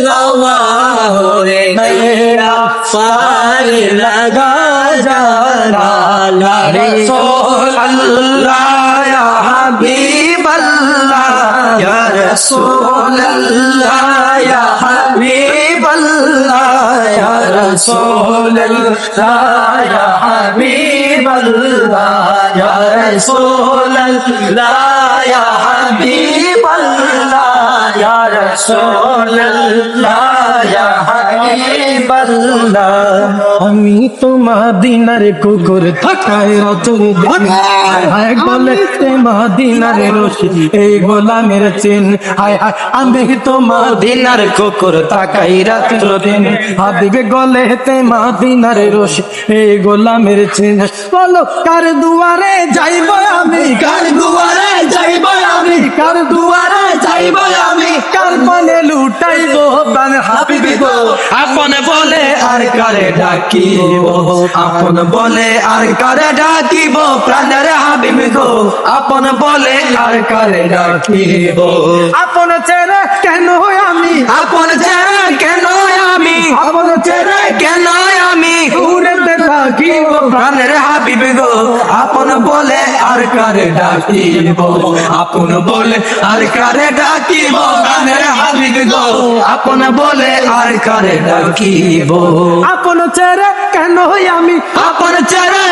বাবা রে। মেরা পার লাগা জানা রসুল আল্লাহ ইয়া হাবিব আল্লাহ ইয়া রসুল আল্লাহ ইয়া হাবিব আল্লাহ ইয়া রসুল আল্লাহ ইয়া হাবিব আল্লাহ ইয়া রসুল আল্লাহ ইয়া হাবিব আল্লাহ আমি তো মাদিনার কুকুর থাকায় রতন হায় বলেতে মাদিনার রশি এই গোলামের চেন। হায় হায় আমি তো মাদিনার কুকুর তাকাই রাত্র দিন হাবিবে গলে গলেতে মাদিনার রশি এই গোলামের চেন। বলো কার দুয়ারে যাইব আমি? কার দুয়ারে যাইব লুটাইব বান হাবিবে গো। আপন বলে আর কারে ডাকিব? আপন বলে আর কারে ডাকিব? প্রাণের হাবিব গো। আপন বলে আর কারে ডাকিব? আপন ছেড়ে কেন আমি? আপন ছেড়ে কেন আমি? আপন ছেড়ে কেন প্রাণের হাবিব গো। আপন বলে আর কারে ডাকিব? আপন বলে আর কারে ডাকিব? প্রাণের হাবিব গো। আপন বলে আর কারে ডাকিব? আপন চেরে কেন হই আমি? আপন চেরে